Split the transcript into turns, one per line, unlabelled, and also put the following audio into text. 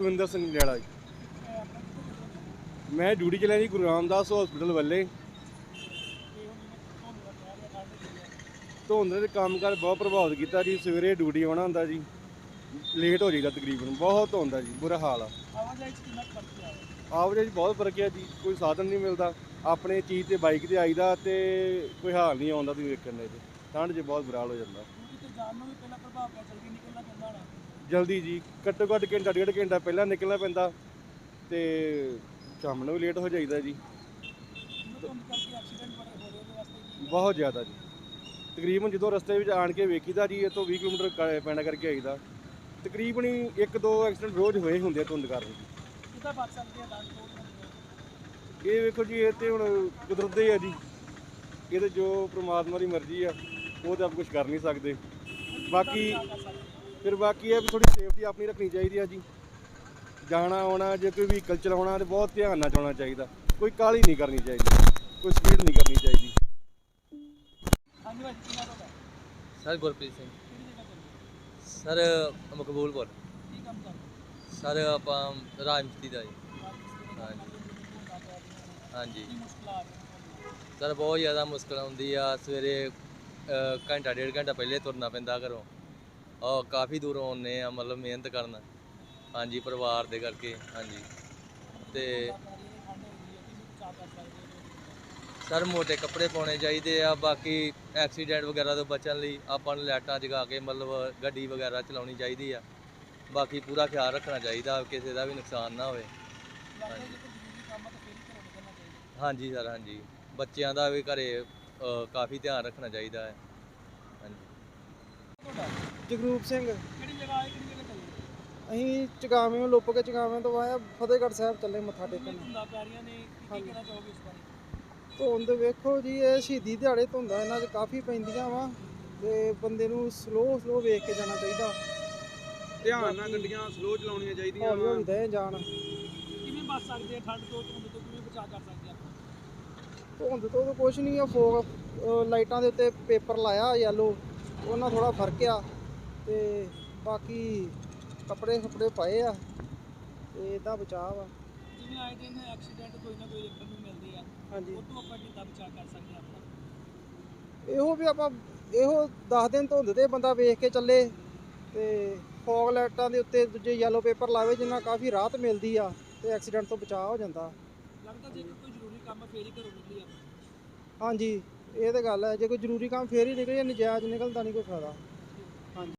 ਸੁਖਵਿੰਦਰ ਸਿੰਘ ਜੜਾ ਜੀ। ਮੈਂ ਡਿਊਟੀ ਚਲਿਆ ਜੀ ਗੁਰੂ ਰਾਮਦਾਸ ਹਸਪੀਟਲ ਵੱਲੇ। ਧੁੰਦ ਦੇ ਕੰਮਕਾਰ ਬਹੁਤ ਪ੍ਰਭਾਵਿਤ ਕੀਤਾ ਜੀ, ਸਵੇਰੇ ਡਿਊਟੀ ਆਉਣਾ ਹੁੰਦਾ ਜੀ ਲੇਟ ਹੋ ਜਾਈਦਾ ਤਕਰੀਬਨ, ਬਹੁਤ ਹੁੰਦਾ ਜੀ, ਬੁਰਾ ਹਾਲ ਆ।
ਆਵਾਜਾਈ ਚ
ਬਹੁਤ ਫ਼ਰਕ ਆ ਜੀ, ਕੋਈ ਸਾਧਨ ਨਹੀਂ ਮਿਲਦਾ, ਆਪਣੇ ਚੀਜ਼ ਤੇ ਬਾਈਕ ਤੇ ਆਈਦਾ ਤੇ ਕੋਈ ਹਾਲ ਨਹੀਂ ਆਉਂਦਾ ਤੁਸੀਂ ਵੇਖਣ ਦੇ ਠੰਡ 'ਚ ਬਹੁਤ ਬੁਰਾ ਹਾਲ ਹੋ ਜਾਂਦਾ।
ਡਿਊਟੀ ਨੂੰ ਵੀ ਪਹਿਲਾਂ ਪ੍ਰਭਾਵ ਪਿਆ ਜਲਦੀ ਨਿਕਲਣਾ ਪੈਂਦਾ ਹੋਣਾ।
ਜਲਦੀ ਜੀ ਘੱਟੋ ਘੱਟ ਘੰਟਾ ਡੇਢ ਘੰਟਾ ਪਹਿਲਾਂ ਨਿਕਲਣਾ ਪੈਂਦਾ ਤੇ ਸ਼ਾਮ ਨੂੰ ਵੀ ਲੇਟ ਹੋ ਜਾਈਦਾ ਜੀ। ਬਹੁਤ ਜ਼ਿਆਦਾ ਜੀ। ਤਕਰੀਬਨ ਜਦੋਂ ਰਸਤੇ ਵਿੱਚ ਆਣ ਕੇ ਵੇਖੀਦਾ ਜੀ ਇਹ ਤੋਂ 20 ਕਿਲੋਮੀਟਰ ਪੈਣਾ ਕਰਕੇ ਆਈਦਾ। ਤਕਰੀਬਨ ਹੀ ਇੱਕ ਦੋ ਐਕਸੀਡੈਂਟ ਰੋਜ਼ ਹੋਏ ਹੁੰਦੇ ਧੁੰਦ ਕਾਰਨ ਜੀ। ਇਹ ਵੇਖੋ ਜੀ ਇਹ ਤੇ ਹੁਣ ਕੁਦਰਤ ਦੇ ਆ ਜੀ। ਇਹ ਤੇ ਜੋ ਪ੍ਰਮਾਤਮਾ ਦੀ ਮਰਜ਼ੀ ਆ ਉਹ ਤਾਂ ਆਪ ਕੁਝ ਕਰ ਨਹੀਂ ਸਕਦੇ। ਬਾਕੀ ਫਿਰ ਬਾਕੀ ਇਹ ਵੀ ਥੋੜੀ ਸੇਫਟੀ ਆਪਣੀ ਰੱਖਣੀ ਚਾਹੀਦੀ ਆ ਜੀ। ਜਾਣਾ, ਆਉਣਾ, ਜੇ ਕੋਈ ਵਹੀਕਲ ਚਲਾਉਣਾ, ਤੇ ਬਹੁਤ ਧਿਆਨ ਨਾਲ ਚਲਾਉਣਾ ਚਾਹੀਦਾ। ਕੋਈ ਕਾਹਲੀ ਨਹੀਂ ਕਰਨੀ ਚਾਹੀਦੀ, ਕੋਈ ਸਪੀਡ ਨਹੀਂ ਕਰਨੀ ਚਾਹੀਦੀ।
Sir, Gurpreet Singh. Sir, Maqbulpur. Sir, ਆਪਾਂ ਰਾਜਮਿਸਤਰੀ ਦਾ ਜੀ।
ਹਾਂਜੀ।
ਸਰ, ਬਹੁਤ ਜ਼ਿਆਦਾ ਮੁਸ਼ਕਲ ਆਉਂਦੀ ਆ। ਸਵੇਰੇ ਘੰਟਾ, ਡੇਢ ਘੰਟਾ ਪਹਿਲੇ ਤੁਰਨਾ ਪੈਂਦਾ ਘਰੋਂ। ਆ ਕਾਫੀ ਦੂਰੋਂ ਆਉਂਦੇ ਆ, ਮਤਲਬ ਮਿਹਨਤ ਕਰਨ। ਹਾਂਜੀ, ਪਰਿਵਾਰ ਦੇ ਕਰਕੇ, ਹਾਂਜੀ। ਤੇ ਸਰ, ਮੋਟੇ ਕੱਪੜੇ ਪਾਉਣੇ ਚਾਹੀਦੇ ਆ, ਬਾਕੀ ਐਕਸੀਡੈਂਟ ਵਗੈਰਾ ਤੋਂ ਬਚਣ ਲਈ ਆਪਾਂ ਨੂੰ ਲਾਈਟਾਂ ਜਗਾ ਕੇ, ਮਤਲਬ ਗੱਡੀ ਵਗੈਰਾ ਚਲਾਉਣੀ ਚਾਹੀਦੀ ਆ। ਬਾਕੀ ਪੂਰਾ ਖਿਆਲ ਰੱਖਣਾ ਚਾਹੀਦਾ, ਕਿਸੇ ਦਾ ਵੀ ਨੁਕਸਾਨ ਨਾ ਹੋਵੇ। ਹਾਂਜੀ। ਸਰ, ਹਾਂਜੀ। ਬੱਚਿਆਂ ਦਾ ਵੀ ਘਰੇ ਕਾਫੀ ਧਿਆਨ ਰੱਖਣਾ ਚਾਹੀਦਾ ਹੈ।
ਜਗਰੂਪ ਸਿੰਘ।
ਕਿਹੜੀ ਜਗ੍ਹਾ ਆਏ ਕਿਹੜੀ ਜਗ੍ਹਾ ਚੱਲੇ?
ਅਸੀਂ ਚਗਾਵੇਂ ਲੋਪ ਕੇ ਚਗਾਵੇਂ ਤੋਂ ਆਇਆ ਫਤਿਹਗੜ੍ਹ ਸਾਹਿਬ ਚੱਲੇ ਮੱਥਾ ਟੇਕਣ।
ਧੁੰਦਾਂ ਪੈ ਰਹੀਆਂ ਨੇ? ਕੀ ਕੀ ਕਹਿਣਾ ਚਾਹੋਗੇ ਇਸ ਬਾਰੇ?
ਧੁੰਦ ਵੇਖੋ ਜੀ ਇਹ ਸ਼ਹੀਦੀ ਦਿਹਾੜੇ ਧੁੰਦਾਂ ਇਹਨਾਂ 'ਚ ਕਾਫੀ ਪੈਂਦੀਆਂ ਵਾ ਤੇ ਬੰਦੇ ਨੂੰ ਸਲੋ ਸਲੋ ਵੇਖ ਕੇ ਜਾਣਾ ਚਾਹੀਦਾ।
ਧਿਆਨ ਨਾਲ ਗੱਡੀਆਂ ਸਲੋ ਚਲਾਉਣੀਆਂ ਚਾਹੀਦੀਆਂ
ਹੌਲੀ
ਵਾ।
ਹੌਲੀ ਦੇ ਜਾਣ।
ਕਿਵੇਂ ਬਚ ਸਕਦੇ ਆ ਠੰਡ ਤੋਂ ਧੁੰਦ ਤੋਂ ਕਿਵੇਂ ਬਚਾ ਕਰ ਸਕਦੇ ਆ?
ਧੁੰਦ ਤੋਂ ਤਾਂ ਕੁਛ ਨਹੀਂ ਆ ਫੋਗ ਲਾਈਟਾਂ ਦੇ ਉੱਤੇ ਪੇਪਰ ਲਾਇਆ ਯੈਲੋ ਉਹਨਾਂ ਥੋੜਾ ਫ਼ਰਕ ਆ। ਤੇ ਬਾਕੀ ਕੱਪੜੇ ਕੱਪੜੇ ਪਾਏ ਆ ਤੇ ਇਦਾਂ ਬਚਾਅ ਵਾ।
ਜਿਵੇਂ ਆਏ ਦਿਨ ਐਕਸੀਡੈਂਟ ਕੋਈ ਨਾ ਕੋਈ ਦੇਖਣ ਨੂੰ ਮਿਲਦੇ ਆ।
ਹਾਂਜੀ।
ਉਹ ਤੋਂ ਆਪਾਂ ਕਿੱਦਾਂ ਬਚਾ ਕਰ ਸਕਦੇ ਆ ਆਪਣਾ
ਇਹੋ ਵੀ ਆਪਾਂ ਇਹੋ 10 ਦਿਨ ਧੁੰਦ ਤੇ ਬੰਦਾ ਵੇਖ ਕੇ ਚੱਲੇ ਤੇ ਫੌਗ ਲਾਈਟਾਂ ਦੇ ਉੱਤੇ ਦੂਜੇ ਯੈਲੋ ਪੇਪਰ ਲਾਵੇ ਜਿੰਨਾ ਕਾਫੀ ਰਾਹਤ ਮਿਲਦੀ ਆ ਤੇ ਐਕਸੀਡੈਂਟ ਤੋਂ ਬਚਾਅ ਹੋ ਜਾਂਦਾ।
ਲੱਗਦਾ ਜੇ ਕੋਈ ਜ਼ਰੂਰੀ ਕੰਮ ਆ ਫੇਰ ਹੀ ਘਰੋਂ ਨਿਕਲੀ ਆਪਾਂ
ਹਾਂਜੀ ਇਹ ਤਾਂ ਗੱਲ ਹੈ ਜੇ ਕੋਈ ਜ਼ਰੂਰੀ ਕੰਮ ਫੇਰ ਹੀ ਨਿਕਲੇ ਨਜਾਇਜ਼ ਨਿਕਲਦਾ ਨਹੀਂ ਕੋਈ ਫਾਇਦਾ।